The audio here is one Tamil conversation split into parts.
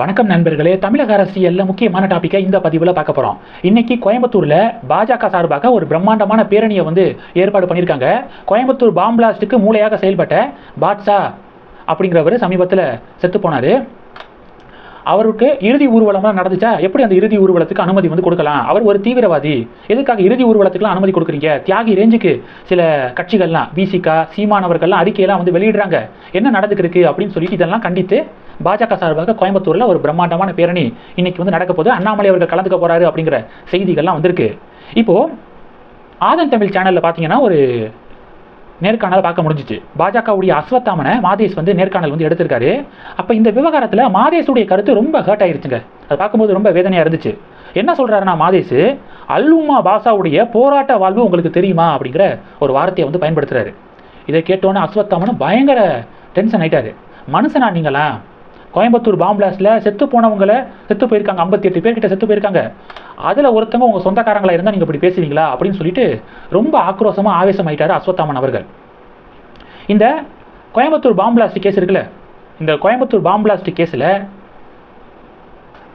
வணக்கம் நண்பர்களே தமிழக அரசியலில் முக்கியமான டாப்பிக்கை இந்த பதிவில் பார்க்க போகிறோம் இன்னைக்கு கோயம்புத்தூரில் பாஜக சார்பாக ஒரு பிரம்மாண்டமான பேரணியை வந்து ஏற்பாடு பண்ணியிருக்காங்க. கோயம்புத்தூர் பாம்பிளாஸ்டுக்கு மூளையாக செயல்பட்ட பாட்ஷா அப்படிங்கிறவர் சமீபத்தில் செத்து போனார். அவருக்கு இறுதி ஊர்வலம்லாம் நடந்துச்சா? எப்படி அந்த இறுதி ஊர்வலத்துக்கு அனுமதி வந்து கொடுக்கலாம்? அவர் ஒரு தீவிரவாதி. எதுக்காக இறுதி ஊர்வலத்துக்குலாம் அனுமதி கொடுக்குறீங்க? தியாகி ரேஞ்சுக்கு சில கட்சிகள்லாம் பிசிகா சீமானவர்கள்லாம் அறிக்கையெல்லாம் வந்து வெளியிடுறாங்க. என்ன நடந்துக்கிருக்கு அப்படின்னு சொல்லிட்டு இதெல்லாம் கண்டித்து பாஜக சார்பாக கோயம்புத்தூரில் ஒரு பிரம்மாண்டமான பேரணி இன்னைக்கு வந்து நடக்க போது அண்ணாமலை அவர்கள் கலந்துக்க போறாரு அப்படிங்கிற செய்திகள்லாம் வந்திருக்கு. இப்போ ஆதன் தமிழ் சேனலில் பார்த்தீங்கன்னா ஒரு நேர்காணல் பார்க்க முடிஞ்சிச்சு. பாஜகவுடைய அஸ்வத்தாமனை மாதேஷ் வந்து நேர்காணல் வந்து எடுத்திருக்காரு. அப்போ இந்த விவகாரத்தில் மாதேஷுடைய கருத்து ரொம்ப ஹர்ட் ஆயிருச்சுங்க. அது பார்க்கும்போது ரொம்ப வேதனையாக இருந்துச்சு. என்ன சொல்கிறாருன்னா மாதேஷ்? அல்லுமா பாஷாவுடைய போராட்ட வாழ்வு உங்களுக்கு தெரியுமா? அப்படிங்கிற ஒரு வார்த்தையை வந்து பயன்படுத்துறாரு. இதை கேட்டோன்னே அஸ்வத்தாமனும் பயங்கர டென்ஷன் ஆயிட்டாரு. மனுஷனா நீங்களா? கோயம்புத்தூர் பாம்பிளாஸ்டில் செத்து போனவங்களை செத்து போயிருக்காங்க. ஐம்பத்தி எட்டு பேர்கிட்ட செத்து போயிருக்காங்க. அதில் ஒருத்தவங்க உங்கள் சொந்தக்காரங்களாக இருந்தால் நீங்கள் இப்படி பேசுவீங்களா? அப்படின்னு சொல்லிட்டு ரொம்ப ஆக்ரோஷமாக ஆவேசமாயிட்டாரு அஸ்வத்தாமன் அவர்கள். இந்த கோயம்புத்தூர் பாம்பிளாஸ்ட் கேஸ் இருக்குல்ல இந்த கோயம்புத்தூர் பாம்பிளாஸ்ட் கேஸில்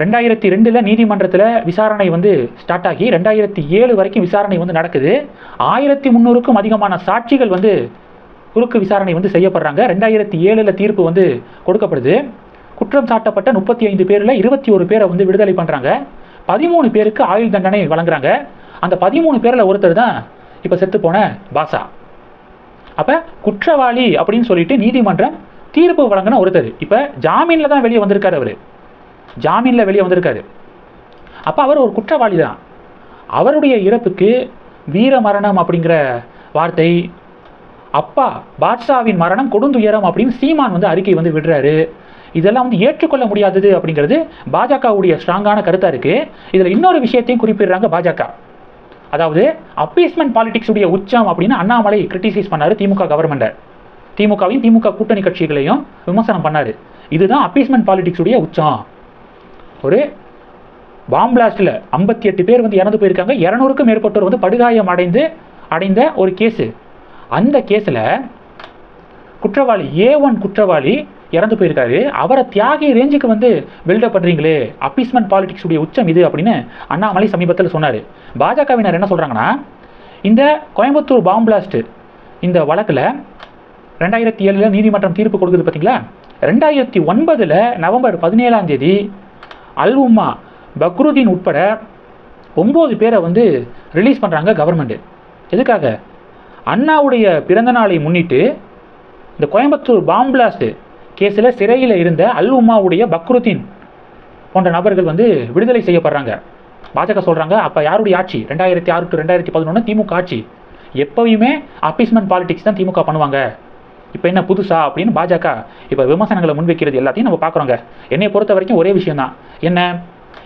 ரெண்டாயிரத்தி ரெண்டில் நீதிமன்றத்தில் விசாரணை வந்து ஸ்டார்ட் ஆகி ரெண்டாயிரத்தி ஏழு வரைக்கும் விசாரணை வந்து நடக்குது. ஆயிரத்தி முந்நூறுக்கும் அதிகமான சாட்சிகள் வந்து குறுக்கு விசாரணை வந்து செய்யப்படுறாங்க. ரெண்டாயிரத்தி ஏழில் தீர்ப்பு வந்து கொடுக்கப்படுது. குற்றம் சாட்டப்பட்ட முப்பத்தி ஐந்து பேரில் இருபத்தி ஒரு பேரை வந்து விடுதலை பண்ணுறாங்க பதிமூணு பேருக்கு ஆயுள் தண்டனை வழங்குறாங்க. அந்த பதிமூணு பேரில் ஒருத்தர் தான் இப்போ செத்து போன பாசா. அப்போ குற்றவாளி அப்படின்னு சொல்லிட்டு நீதிமன்றம் தீர்ப்பு வழங்கின ஒருத்தர். இப்போ ஜாமீனில் தான் வெளியே வந்திருக்காரு அவர். ஜாமீனில் வெளியே வந்திருக்காரு. அப்போ அவர் ஒரு குற்றவாளி தான். அவருடைய இறப்புக்கு வீர மரணம் அப்படிங்கிற வார்த்தை அப்பா பாட்ஷாவின் மரணம் கொடுந்துயரம் அப்படின்னு சீமான் வந்து அறிக்கை வந்து விடுறாரு. இதெல்லாம் வந்து ஏற்றுக்கொள்ள முடியாதது அப்படிங்கிறது பாஜகவுடைய ஸ்ட்ராங்கான கருத்தாக இருக்குது இதில் இன்னொரு விஷயத்தையும் குறிப்பிடுறாங்க பாஜக. அதாவது அப்பீஸ்மெண்ட் பாலிடிக்ஸுடைய உச்சம் அப்படின்னு அண்ணாமலை கிரிட்டிசைஸ் பண்ணார் திமுக கவர்மெண்ட்டை திமுகவையும் திமுக கூட்டணி கட்சிகளையும் விமர்சனம் பண்ணாரு. இதுதான் அப்பீஸ்மெண்ட் பாலிடிக்ஸுடைய உச்சம். ஒரு பாம் பிளாஸ்டில் ஐம்பத்தி எட்டு பேர் வந்து இறந்து போயிருக்காங்க. இரநூறுக்கும் மேற்பட்டோர் வந்து படுகாயம் அடைந்து அடைந்த ஒரு கேஸு அந்த கேஸில் குற்றவாளி ஏ ஒன் குற்றவாளி இறந்து போயிருக்காரு. அவரை தியாகி ரேஞ்சுக்கு வந்து பில்டப் பண்ணுறீங்களே அப்பீஸ்மெண்ட் பாலிடிக்ஸ் உடைய உச்சம் இது அப்படின்னு அண்ணாமலை சமீபத்தில் சொன்னார். பாஜகவினர் என்ன சொல்கிறாங்கன்னா இந்த கோயம்புத்தூர் பாம் பிளாஸ்ட்டு இந்த வழக்கில் ரெண்டாயிரத்தி ஏழில் நீதிமன்றம் தீர்ப்பு கொடுக்குது பார்த்தீங்களா? ரெண்டாயிரத்தி ஒன்பதில் நவம்பர் பதினேழாம் தேதி அல் உம்மா பக்ருதீன் உட்பட ஒம்பது பேரை வந்து ரிலீஸ் பண்ணுறாங்க கவர்மெண்ட்டு எதுக்காக? அண்ணாவுடைய பிறந்த நாளை முன்னிட்டு இந்த கோயம்புத்தூர் பாம்பிளாஸ்ட்டு கேஸில் சிறையில் இருந்த அல் உமாவுடைய பக்ருதீன் போன்ற நபர்கள் வந்து விடுதலை செய்யப்படுறாங்க. பாஜக சொல்கிறாங்க அப்போ யாருடைய ஆட்சி? ரெண்டாயிரத்தி ஆறு டு ரெண்டாயிரத்தி பதினொன்று திமுக ஆட்சி. எப்போயுமே அப்பீஸ்மெண்ட் பாலிடிக்ஸ் தான் திமுக பண்ணுவாங்க. இப்போ என்ன புதுசா அப்படின்னு பாஜக இப்போ விமர்சனங்களை முன்வைக்கிறது எல்லாத்தையும் நம்ம பார்க்குறோங்க. என்னை பொறுத்த வரைக்கும் ஒரே விஷயம்தான். என்ன?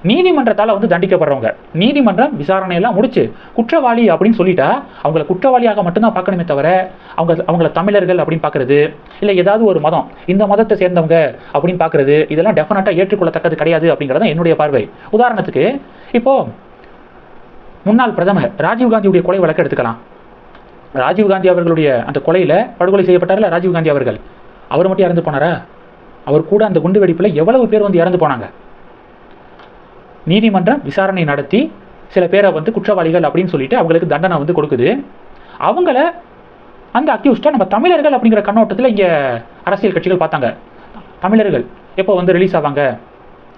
நீதிமன்றத்தால் வந்து தண்டிக்கப்படுறவங்க. நீதிமன்றம் விசாரணையெல்லாம் முடிச்சு குற்றவாளி அப்படின்னு சொல்லிட்டா அவங்கள குற்றவாளியாக மட்டும்தான் பார்க்கணுமே தவிர அவங்க அவங்கள தமிழர்கள் அப்படின்னு பார்க்குறது இல்லை ஏதாவது ஒரு மதம் இந்த மதத்தை சேர்ந்தவங்க அப்படின்னு பார்க்குறது இதெல்லாம் டெஃபினட்டாக ஏற்றுக்கொள்ளத்தக்கது கிடையாது அப்படிங்கிறது என்னுடைய பார்வை. உதாரணத்துக்கு இப்போது முன்னாள் பிரதமர் ராஜீவ்காந்தியுடைய கொலை வழக்கு எடுத்துக்கலாம். ராஜீவ்காந்தி அவர்களுடைய அந்த கொலையில் படுகொலை செய்யப்பட்டார்ல ராஜீவ்காந்தி அவர்கள். அவர் மட்டும் இறந்து போனாரா? அவர் கூட அந்த குண்டு வெடிப்பில் எவ்வளவு பேர் வந்து இறந்து போனாங்க? நீதிமன்றம் விசாரணை நடத்தி சில பேரை வந்து குற்றவாளிகள் அப்படின்னு சொல்லிட்டு அவங்களுக்கு தண்டனை வந்து கொடுக்குது. அவங்கள அந்த அக்யூஸ்டை நம்ம தமிழர்கள் அப்படிங்கிற கண்ணோட்டத்தில் இங்கே அரசியல் கட்சிகள் பார்த்தாங்க. தமிழர்கள் எப்போ வந்து ரிலீஸ் ஆவாங்க?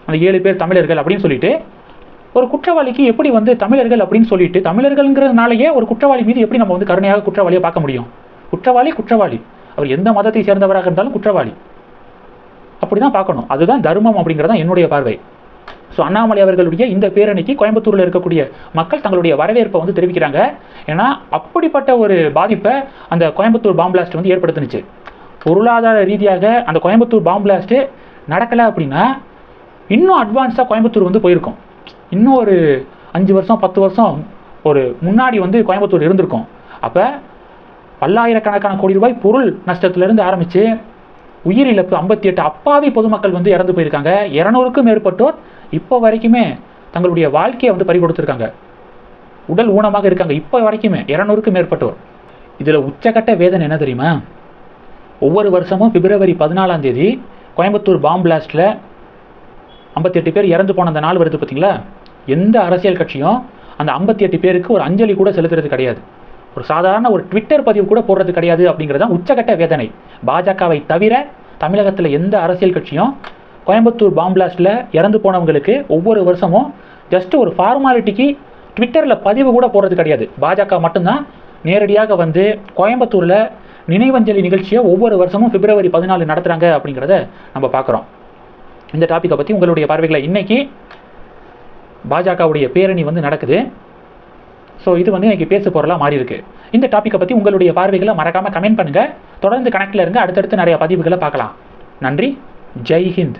அந்த ஏழு பேர் தமிழர்கள் அப்படின்னு சொல்லிட்டு ஒரு குற்றவாளிக்கு எப்படி வந்து தமிழர்கள் அப்படின்னு சொல்லிட்டு தமிழர்கள்ங்கிறதுனாலேயே ஒரு குற்றவாளி மீது எப்படி நம்ம வந்து கருணையாக குற்றவாளியை பார்க்க முடியும்? குற்றவாளி குற்றவாளி. அவர் எந்த மதத்தை சேர்ந்தவராக இருந்தாலும் குற்றவாளி. அப்படி தான் பார்க்கணும். அதுதான் தர்மம் அப்படிங்கிறது தான் என்னுடைய பார்வை. ஸோ அண்ணாமலை அவர்களுடைய இந்த பேரணிக்கு கோயம்புத்தூரில் இருக்கக்கூடிய மக்கள் தங்களுடைய வரவேற்பை வந்து தெரிவிக்கிறாங்க. ஏன்னா அப்படிப்பட்ட ஒரு பாதிப்பை அந்த கோயம்புத்தூர் பாம் பிளாஸ்ட் வந்து ஏற்படுத்துனுச்சு. பொருளாதார ரீதியாக அந்த கோயம்புத்தூர் பாம் பிளாஸ்ட்டு நடக்கலை அப்படின்னா இன்னும் அட்வான்ஸாக கோயம்புத்தூர் வந்து போயிருக்கும். இன்னும் ஒரு அஞ்சு வருஷம் பத்து வருஷம் ஒரு முன்னாடி வந்து கோயம்புத்தூர் இருந்திருக்கும். அப்போ பல்லாயிரக்கணக்கான கோடி ரூபாய் பொருள் நஷ்டத்துலேருந்து ஆரம்பித்து உயிரிழப்பு ஐம்பத்தி எட்டு அப்பாவி பொதுமக்கள் வந்து இறந்து போயிருக்காங்க. இரநூறுக்கும் மேற்பட்டோர் இப்போ வரைக்குமே தங்களுடைய வாழ்க்கையை வந்து பறி கொடுத்துருக்காங்க உடல் ஊனமாக இருக்காங்க. இப்போ வரைக்குமே இரநூறுக்கும் மேற்பட்டோர். இதில் உச்சக்கட்ட வேதனை என்ன தெரியுமா? ஒவ்வொரு வருஷமும் பிப்ரவரி பதினாலாம் தேதி கோயம்புத்தூர் பாம் பிளாஸ்டில் ஐம்பத்தி எட்டு பேர் இறந்து போன அந்த நாள் வருது பார்த்தீங்களா எந்த அரசியல் கட்சியும் அந்த ஐம்பத்தி எட்டு பேருக்கு ஒரு அஞ்சலி கூட செலுத்துறது கிடையாது. ஒரு சாதாரண ஒரு ட்விட்டர் பதிவு கூட போடுறது கிடையாது அப்படிங்கிறது தான் உச்சகட்ட வேதனை. பாஜகவை தவிர தமிழகத்தில் எந்த அரசியல் கட்சியும் கோயம்புத்தூர் பாம்பிளாஸ்டில் இறந்து போனவங்களுக்கு ஒவ்வொரு வருஷமும் ஜஸ்ட் ஒரு ஃபார்மாலிட்டிக்கு ட்விட்டரில் பதிவு கூட போடுறது கிடையாது. பாஜக மட்டும்தான் நேரடியாக வந்து கோயம்புத்தூரில் நினைவஞ்சலி நிகழ்ச்சியை ஒவ்வொரு வருஷமும் பிப்ரவரி பதினாலு நடத்துகிறாங்க அப்படிங்கிறத நம்ம பார்க்குறோம். இந்த டாப்பிக்கை பற்றி உங்களுடைய பார்வைகளை இன்றைக்கி பாஜகவுடைய பேரணி வந்து நடக்குது. ஸோ இது வந்து எனக்கு பேசு பொருளாக மாறி இருக்கு இந்த டாப்பிக்கை பற்றி உங்களுடைய பார்வைகளை மறக்காமல் கமெண்ட் பண்ணுங்கள் தொடர்ந்து கனெக்டில் இருங்க. அடுத்தடுத்து நிறைய பதிவுகளை பார்க்கலாம். நன்றி. ஜெய் ஹிந்த்.